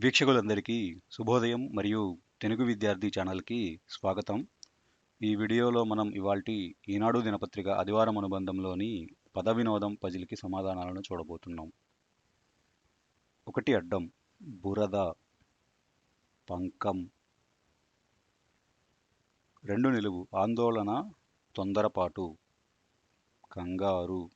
వీక్షకులందరికీ శుభోదయం మరియు తెలుగు విద్యార్థి ఛానల్కి స్వాగతం. ఈ వీడియోలో మనం ఇవాల్టి ఈనాడు దినపత్రిక ఆదివారం అనుబంధంలోని పద వినోదం పజిల్కి సమాధానాలను చూడబోతున్నాం. ఒకటి అడ్డం బురద పంకం. రెండు నిలువు ఆందోళన తొందరపాటు. కంగారు.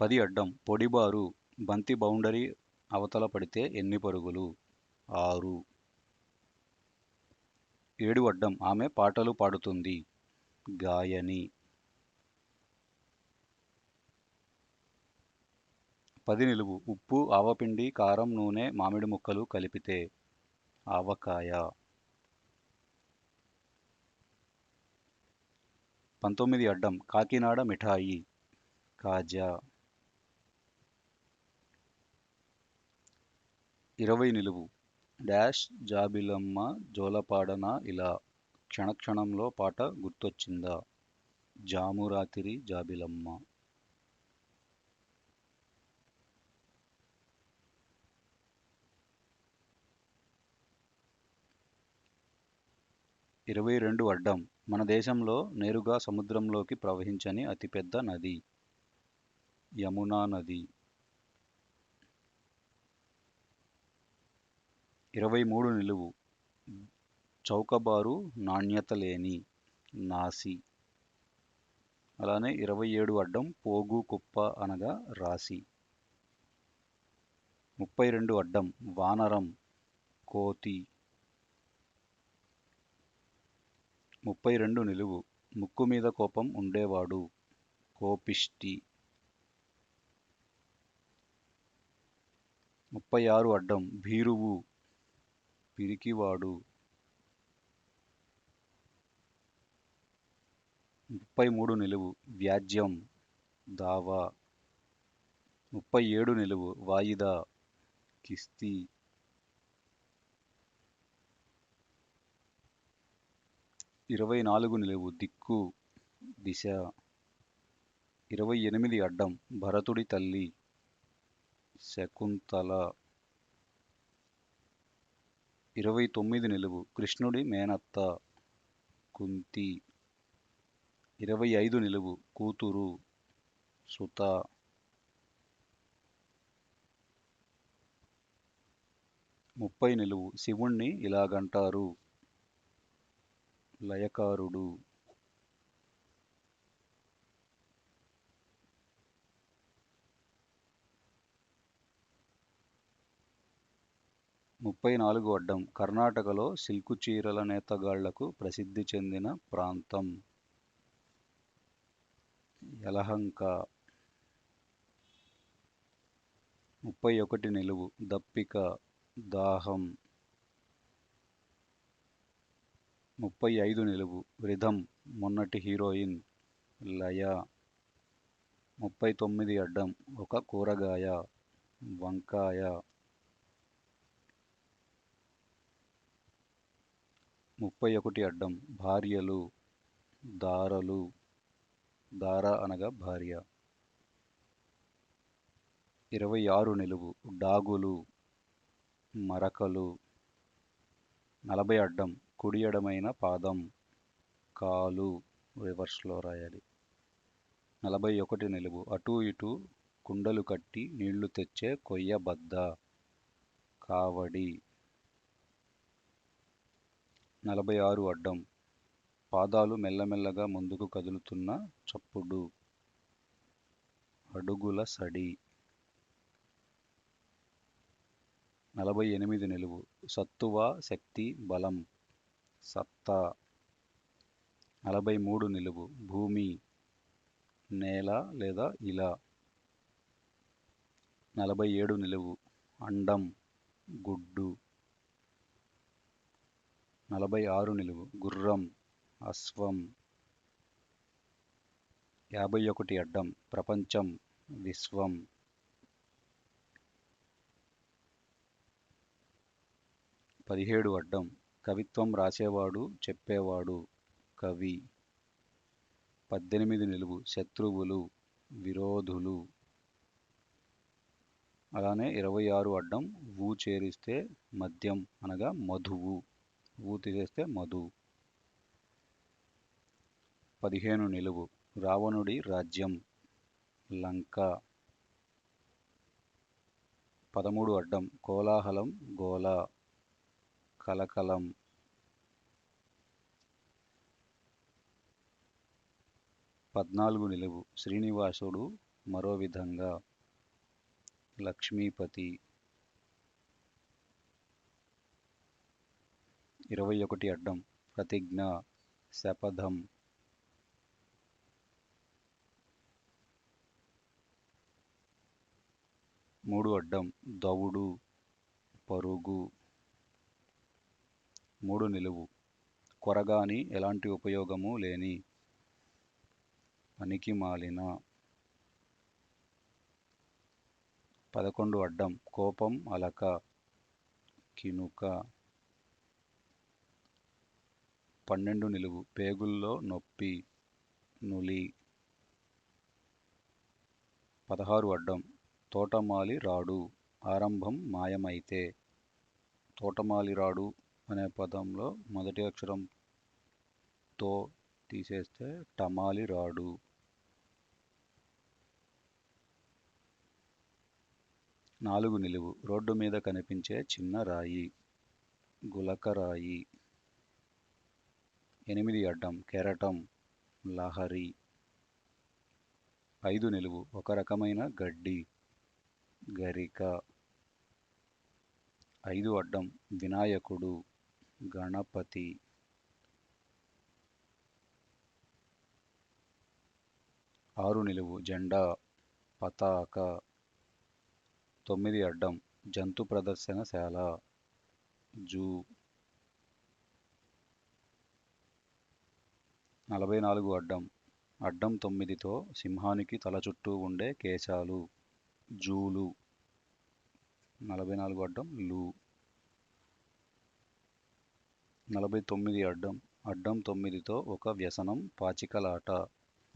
పది అడ్డం పొడిబారు బంతి బౌండరీ అవతల పడితే ఎన్ని పరుగులు? ఆరు. ఏడు అడ్డం. ఆమె పాటలు పాడుతుంది. గాయని. పది నిలువు. ఉప్పు ఆవపిండి కారం నూనె మామిడి ముక్కలు కలిపితే ఆవకాయ. పంతొమ్మిది అడ్డం. కాకినాడ మిఠాయి. కాజా. ఇరవై నిలువు. డాష్ జాబిలమ్మ జోలపాడన ఇలా క్షణక్షణంలో పాట గుర్తొచ్చిందా? జామురాతిరి జాబిలమ్మ. ఇరవై రెండు అడ్డం. మన దేశంలో నేరుగా సముద్రంలోకి ప్రవహించని అతిపెద్ద నది. యమునా నది. ఇరవై మూడు నిలువు. చౌకబారు నాణ్యత లేని నాసి. అలానే ఇరవై ఏడు అడ్డం పోగు కుప్ప అనగా రాసి. ముప్పై రెండు అడ్డం వానరం కోతి. ముప్పై రెండు నిలువు ముక్కు మీద కోపం ఉండేవాడు కోపిష్టి. ముప్పై ఆరు అడ్డం భీరువు పిరికివాడు. ముప్పై మూడు నిలువు వ్యాజ్యం దావా. ముప్పై ఏడు నిలువు వాయిదా కిస్తీ. ఇరవై నాలుగు నిలువు దిక్కు దిశ. ఇరవై ఎనిమిది అడ్డం భరతుడి తల్లి శకుంతల. ఇరవై తొమ్మిది నిలువు. కృష్ణుడి మేనత్త కుంతి. ఇరవై ఐదు నిలువు. కూతురు సుత. ముప్పై నిలువు. శివుణ్ణి ఇలాగంటారు. లయకారుడు. ముప్పై నాలుగు అడ్డం కర్ణాటకలో సిల్కు చీరల నేతగాళ్ళకు ప్రసిద్ధి చెందిన ప్రాంతం. యలహంక. ముప్పై ఒకటి నిలువు. దప్పిక. దాహం. ముప్పై ఐదు నిలువు. రిధం. మొన్నటి హీరోయిన్. లయ. ముప్పై తొమ్మిది అడ్డం. ఒక కూరగాయ. వంకాయ. ముప్పై ఒకటి అడ్డం భార్యలు దారలు దార అనగా భార్య. ఇరవై ఆరు నిలువు డాగులు మరకలు. నలభై అడ్డం కుడియడమైన పాదం కాలు రివర్స్లో రాయాలి. నలభై ఒకటి నిలువు అటు ఇటు కుండలు కట్టి నీళ్ళు తెచ్చే కొయ్య బద్ద కావడి. నలభై ఆరు అడ్డం. పాదాలు మెల్లమెల్లగా ముందుకు కదులుతున్న చప్పుడు. అడుగుల సడి. నలభై ఎనిమిది నిలువు. సత్తువ శక్తి బలం. సత్తా. నలభై మూడు నిలువు. భూమి. నేల లేదా ఇలా. నలభై ఏడు నిలువు. అండం. గుడ్డు. నలభై ఆరు నిలువు. గుర్రం అశ్వం యాభై ఒకటి అడ్డం. ప్రపంచం విశ్వం. పదిహేడు అడ్డం. కవిత్వం రాసేవాడు చెప్పేవాడు కవి. పద్దెనిమిది నిలువు. శత్రువులు విరోధులు. అలానే ఇరవై ఆరు అడ్డం. ఊ చేరిస్తే మద్యం అనగా మధువు. ఊ తీసేస్తే మధు. పదిహేను నిలువు. రావణుడి రాజ్యం. లంక. పదమూడు అడ్డం. కోలాహలం గోల కలకలం. పద్నాలుగు నిలువు. శ్రీనివాసుడు మరో విధంగా. లక్ష్మీపతి. ఇరవై ఒకటి అడ్డం ప్రతిజ్ఞ శపథం. మూడు అడ్డం దవుడు పరుగు. మూడు నిలువు. కొరగాని ఎలాంటి ఉపయోగము లేని పనికి మాలిన పదకొండు అడ్డం కోపం అలక కినుక. పన్నెండు నిలువు పేగుల్లో నొప్పి నులి పదహారు అడ్డం తోటమాలి రాడు ఆరంభం మాయమైతే తోటమాలి రాడు అనే పదంలో మొదటి అక్షరం తో తీసేస్తే టమాలి రాడు. నాలుగు నిలువు రోడ్డు మీద కనిపించే చిన్న రాయి గులకరాయి ఎనిమిది అడ్డం కెరటం లహరి ఐదు నిలువు ఒక రకమైన గడ్డి గరిక ఐదు అడ్డం వినాయకుడు గణపతి ఆరు నిలువు జెండా పతాక తొమ్మిది అడ్డం జంతు ప్రదర్శనశాల జూ నలభై నాలుగు అడ్డం. అడ్డం తొమ్మిదితో సింహానికి తల చుట్టూ ఉండే కేశాలు. జూలు. నలభై నాలుగు అడ్డం లూ. నలభై తొమ్మిది అడ్డం. అడ్డం తొమ్మిదితో ఒక వ్యసనం పాచికలాట.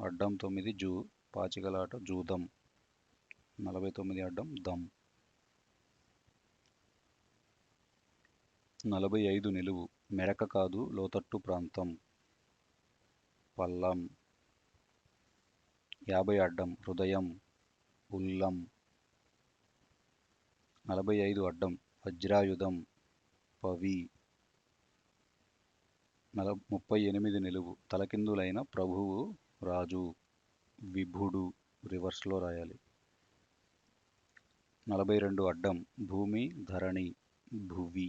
అడ్డం తొమ్మిది జూ. పాచికలాట జూదం. నలభై తొమ్మిది అడ్డం దమ్ నలభై ఐదు నిలువు. మెరక కాదు లోతట్టు ప్రాంతం. పల్లం యాభై అడ్డం హృదయం ఉల్లం నలభై ఐదు అడ్డం వజ్రాయుధం పవి నల ముప్పై ఎనిమిది నిలువు తలకిందులైన ప్రభువు రాజు విభుడు రివర్స్లో రాయాలి. నలభై రెండు అడ్డం భూమి ధరణి భువి